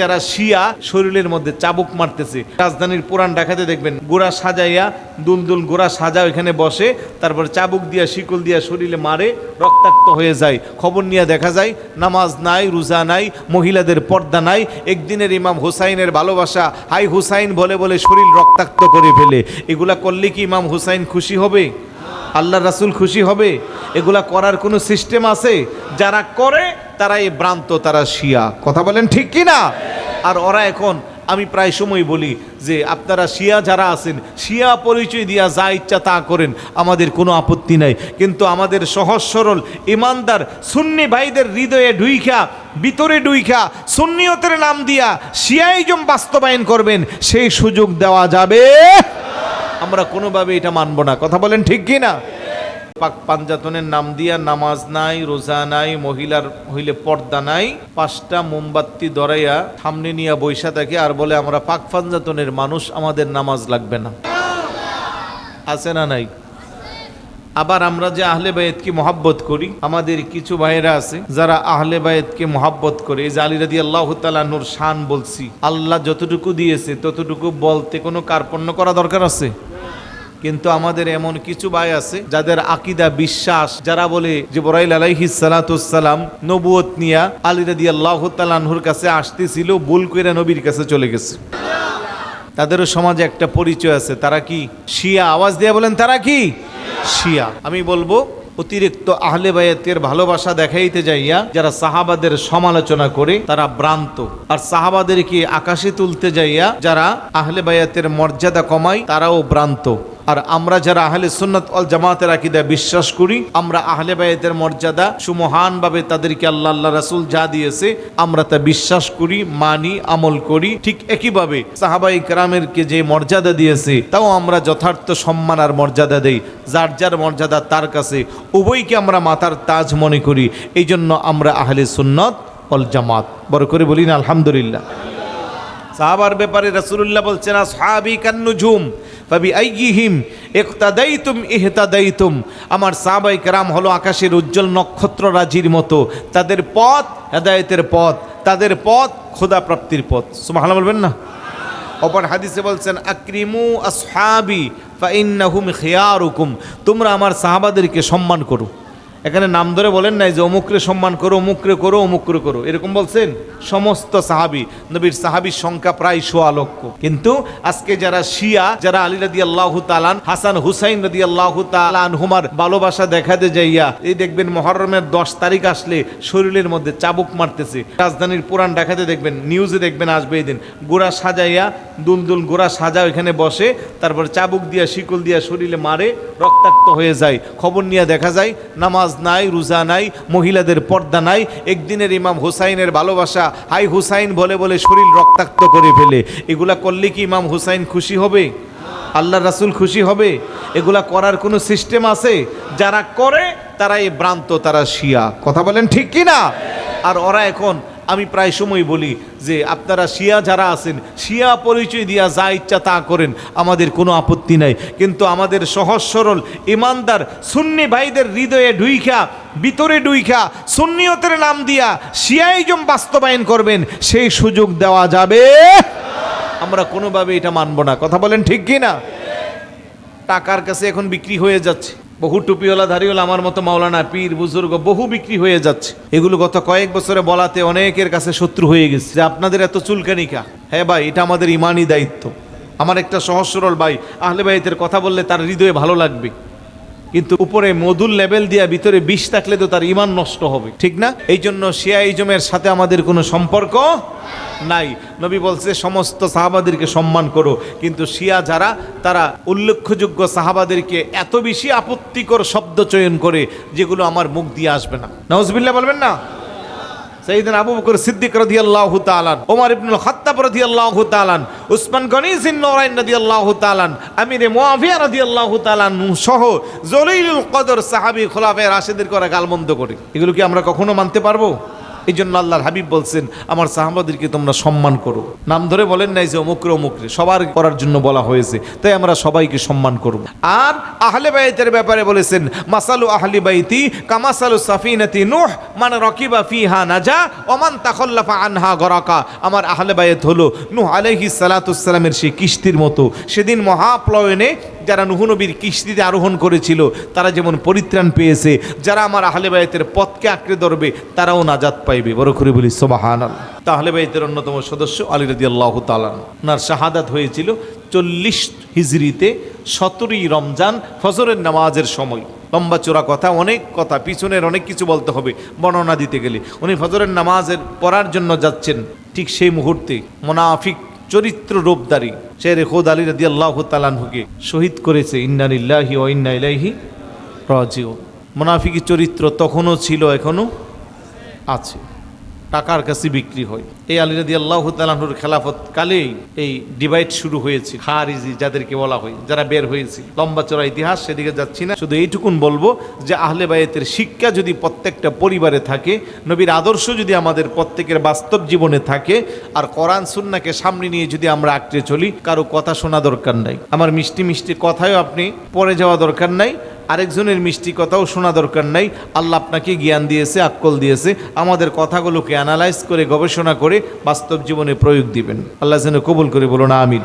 যারা শিয়া শরীরের মধ্যে চাবুক মারতেছে, রাজধানীর পুরান ঢাকাতে দেখবেন গোড়া সাজাইয়া দুলদুল গোড়া সাজা ওইখানে বসে, তারপর চাবুক দিয়া, শিকল দিয়া শরীরে মারে, রক্তাক্ত হয়ে যায়। খবর নিয়ে দেখা যায়, নামাজ নাই, রোজা নাই, মহিলাদের পর্দা নাই, একদিনের ইমাম হুসাইনের ভালোবাসা, হাই হুসাইন বলে বলে শরীর রক্তাক্ত করে ফেলে। এগুলা করলে কি ইমাম হুসাইন খুশি হবে? আল্লাহ রাসুল খুশি হবে? এগুলা করার কোনো সিস্টেম আছে? যারা করে তারা এই ভ্রান্ত, তারা শিয়া। কথা বলেন ঠিক কি না আর ওরা এখন, আমি প্রায় সময় বলি যে আপনারা শিয়া যারা আছেন, শিয়া পরিচয় দিয়া যা ইচ্ছা তা করেন, আমাদের কোনো আপত্তি নাই। কিন্তু আমাদের সহজ সরল, ইমানদার, সুন্নি ভাইদের হৃদয়ে ডুইখা ভিতরে ডুইখা সুন্নিয়তের নাম দিয়া শিয়াইজম বাস্তবায়ন করবেন, সেই সুযোগ দেওয়া যাবে। আমরা কোনোভাবে এটা মানব না। কথা বলেন ঠিক কি না পাক পাঞ্জাতনের নাম দিয়া নামাজ নাই, রোজা নাই, মহিলার হইলে পর্দা নাই। পাঁচটা মোমবাতি দরাইয়া সামনে নিয়ে বৈশা থাকে আর বলে, আমরা পাক পাঞ্জাতনের মানুষ, আমাদের নামাজ লাগবে না। আছে না নাই? আবার আমরা যে আহলে বায়েতকে মহাব্বত করি, আমাদের কিছু ভাইয়েরা আছে যারা আহলে বায়েতকে মহাব্বত করে। এই যে আলী রাদি আল্লাহ তালানুর শান বলছি, আল্লাহ যতটুকু দিয়েছে, ততটুকু বলতে কোনো কার্পণ্য করা দরকার আছে? কিন্তু আমাদের এমন কিছু ভাই আছে যাদের আকিদা, বিশ্বাস, যারা বলে যে বরাইল আলাইহি সালাতাম নবুয়ত নিয়া আলী রাদি আল্লাহ তালানহুর কাছে আসতেছিল বুল কইরা নবীর কাছে চলে গেছে। তাদেরও সমাজে একটা পরিচয় আছে, তারা কি শিয়া? আওয়াজ দিয়ে বলেন, তারা কি শিয়া? আমি বলব, অতিরিক্ত আহলে বায়াতের ভালোবাসা দেখাইতে যাইয়া যারা সাহাবাদের সমালোচনা করে, তারা ভ্রান্ত। আর সাহাবাদেরকে আকাশে তুলতে যাইয়া যারা আহলে বায়াতের মর্যাদা কমায়, তারাও ভ্রান্ত। আর আমরা যারা আহলে সুন্নত অল জামাতের আকিদা বিশ্বাস করি, আমরা আহলে বায়াতের মর্যাদা সুমহানভাবে তাদেরকে আল্লাহ আল্লাহ রাসুল যা দিয়েছে, আমরা তা বিশ্বাস করি, মানি, আমল করি। ঠিক একইভাবে সাহাবাই কেরামেরকে যে মর্যাদা দিয়েছে, তাও আমরা যথার্থ সম্মান আর মর্যাদা দেই। যার যার মর্যাদা তার কাছে, উভয়কে আমরা মাথার তাজ মনে করি। এই জন্য আমরা আহলে সুন্নত অল জামাত। বড় করে বলি না, আলহামদুলিল্লাহ। সাহাবার ব্যাপারে রাসূলুল্লাহ বলছেন আসহাবি কান্নুজুম আমার সাহাবাই কেরাম হলো আকাশের উজ্জ্বল নক্ষত্র রাজির মতো। তাদের পথ হেদায়তের পথ, তাদের পথ খোদা প্রাপ্তির পথ। সুবহানাল্লাহ বলবেন না? অপর হাদিসে বলছেন, আক্রিমু আসহাবি ফাইন্নাহুম খিয়ারুকুম। তোমরা আমার সাহাবাদেরকে সম্মান করো। এখানে নাম ধরে বলেন নাই যে অমুকরে সম্মান করো, অমুকরে করো অমুকরে করো। এরকম বলছেন সমস্ত সাহাবি। নবীর সাহাবির সংখ্যা প্রায় সোয়া লক্ষ। কিন্তু আজকে যারা শিয়া, যারা আলী রাদি আল্লাহ তালান হাসান হুসাইন রাদি আল্লাহ তালান হুমার ভালোবাসা দেখাতে যাইয়া, এই দেখবেন মহরমের দশ তারিখ আসলে শরীরের মধ্যে চাবুক মারতেছে। রাজধানীর পুরান ঢাকাতে দেখবেন নিউজে দেখবেন আসবে এই দিন। গোড়া সাজাইয়া, দুলদুল গোড়া সাজা ওইখানে বসে, তারপর চাবুক দিয়া, শিকল দিয়া শরীরে মারে, রক্তাক্ত হয়ে যায়। খবর নিয়ে দেখা যায়, নামাজ নাই, রোজা নাই, মহিলাদের পর্দা নাই, একদিনের ইমাম হুসাইনের ভালোবাসা, হাই হুসাইন বলে বলে শরীর রক্তাক্ত করে ফেলে। এগুলা করলে কি ইমাম হুসাইন খুশি হবে? আল্লাহ রাসুল খুশি হবে? এগুলা করার কোনো সিস্টেম আছে? যারা করে তারা এই ভ্রান্ত, তারা শিয়া। কথা বলেন ঠিক কি না আর ওরা এখন আমি প্রায় সময় বলি যে আপনারা শিয়া যারা আছেন, শিয়া পরিচয় দিয়া যা ইচ্ছা তা করেন, আমাদের কোনো আপত্তি নাই। কিন্তু আমাদের সহজ সরল, ইমানদার, সুন্নি ভাইদের হৃদয়ে ডুইখা ভিতরে ডুইখা সুন্নিয়তের নাম দিয়া শিয়াইজম বাস্তবায়ন করবেন, সেই সুযোগ দেওয়া যাবে। আমরা কোনোভাবে এটা মানব না। কথা বলেন ঠিক কি না টাকার কাছে এখন বিক্রি হয়ে যাচ্ছে। বহু টুপিওয়ালা ধারিওয়ালা আমার মতো মাওলানা, পীর, বুজুর্গ বহু বিক্রি হয়ে যাচ্ছে। এগুলো গত কয়েক বছরে বলাতে অনেকের কাছে শত্রু হয়ে গেছে। যে আপনাদের এত চুলকানিকা হ্যাঁ ভাই, এটা আমাদের ইমানই দায়িত্ব। আমার একটা সহজ সরল ভাই, আহলে ভাইদের কথা বললে তার হৃদয়ে ভালো লাগবে। কিন্তু উপরে মধুর লেভেল দিয়া ভিতরে বিষ থাকলে তো তার ইমান নষ্ট হবে। ঠিক না? এই জন্য শিয়া ইজমের সাথে আমাদের কোনো সম্পর্ক নাই। নবী বলছে, সমস্ত সাহাবাদেরকে সম্মান করো। কিন্তু শিয়া যারা, তারা উল্লেখযোগ্য সাহাবাদেরকে এত বেশি আপত্তিকর শব্দ চয়ন করে যেগুলো আমার মুখ দিয়ে আসবে না। নজবিল্লা বলবেন না? সেইদিন আবু বকর সিদ্দিক রদি আল্লাহ তালান ওমার ইবনুল খাত্তাব আল্লাহ তালান উসমান গনি নরাইন নওরাইন আল্লাহ তালান আমিরে মুয়াবিয়া আল্লাহ তালান সহ জলিলুল কদর সাহাবী খোলাফায়ে রাশেদের করে গালমন্দ করে। এগুলো কি আমরা কখনো মানতে পারব? এই জন্য আল্লাহর হাবিব বলছেন, আমার সাহাবাদেরকে তোমরা সম্মান করো। নাম ধরে বলেন নাই যে অমুকরে অমুকরে, সবার করার জন্য বলা হয়েছে, তাই আমরা সবাইকে সম্মান করব। আর আহলে বাইতের ব্যাপারে বলেছেন, মাসালু আহলি বাইতি কামাসালু সাফিনাতি নূহ মানে রকিবা ফিহা নাজা, ওমান তাখল্লাফা আনহা গরাকা। আমার আহলে বাইত হলো নূহ আলাইহিস সালাতুসসালামের সেই কিস্তির মতো। সেদিন মহাপ্লয়নে যারা নুহ নবীর কিস্তিতে আরোহণ করেছিল, তারা যেমন পরিত্রাণ পেয়েছে, যারা আমার আহলে বাইতের পথকে আঁকড়ে ধরবে, তারাও নাজাত পাইবে। বড় করে বলি সোবাহান তাহলে বাইতের অন্যতম সদস্য আলী রাদি আল্লাহ তালান ওনার শাহাদাত হয়েছিল চল্লিশ হিজড়িতে সতেরোই রমজান ফজরের নামাজের সময়। লম্বা চোরা কথা, অনেক কথা, পিছনের অনেক কিছু বলতে হবে, বর্ণনা দিতে গেলে। উনি ফজরের নামাজের পড়ার জন্য যাচ্ছেন, ঠিক সেই মুহূর্তে মোনাফিক চরিত্র রূপদারী শেরে খোদ আলী রাদি আল্লাহ তালানহুকে শহীদ করেছে ইন্নানিল্লাহি ও ইন্না ইলাইহি রাজিও মোনাফিকি চরিত্র তখনও ছিল, এখনও আছে। টাকার কাছে বিক্রি হয়। এই আলী রাদি আল্লাহ তালাহুর খেলাফত কালেই এই ডিভাইড শুরু হয়েছে, খারিজি যাদেরকে বলা হয়, যারা বের হয়েছে। লম্বা চড়া ইতিহাস, সেদিকে যাচ্ছি না। শুধু এইটুকুন বলব যে আহলে বায়েতের শিক্ষা যদি প্রত্যেকটা পরিবারে থাকে, নবীর আদর্শ যদি আমাদের প্রত্যেকের বাস্তব জীবনে থাকে, আর কোরআন সুন্নাকে সামনে নিয়ে যদি আমরা আঁকড়ে চলি, কারও কথা শোনা দরকার নাই। আমার মিষ্টি মিষ্টি কথায়ও আপনি পরে যাওয়া দরকার নাই। আরেকজনের মিষ্টি কথাও শোনা দরকার নাই। আল্লাহ আপনাকে জ্ঞান দিয়েছে আক্কল দিয়েছে। আমাদের কথাগুলোকে অ্যানালাইজ করে, গবেষণা করে বাস্তব জীবনে প্রয়োগ দিবেন। আল্লাহ যেন কবুল করে বলুন, আমিন।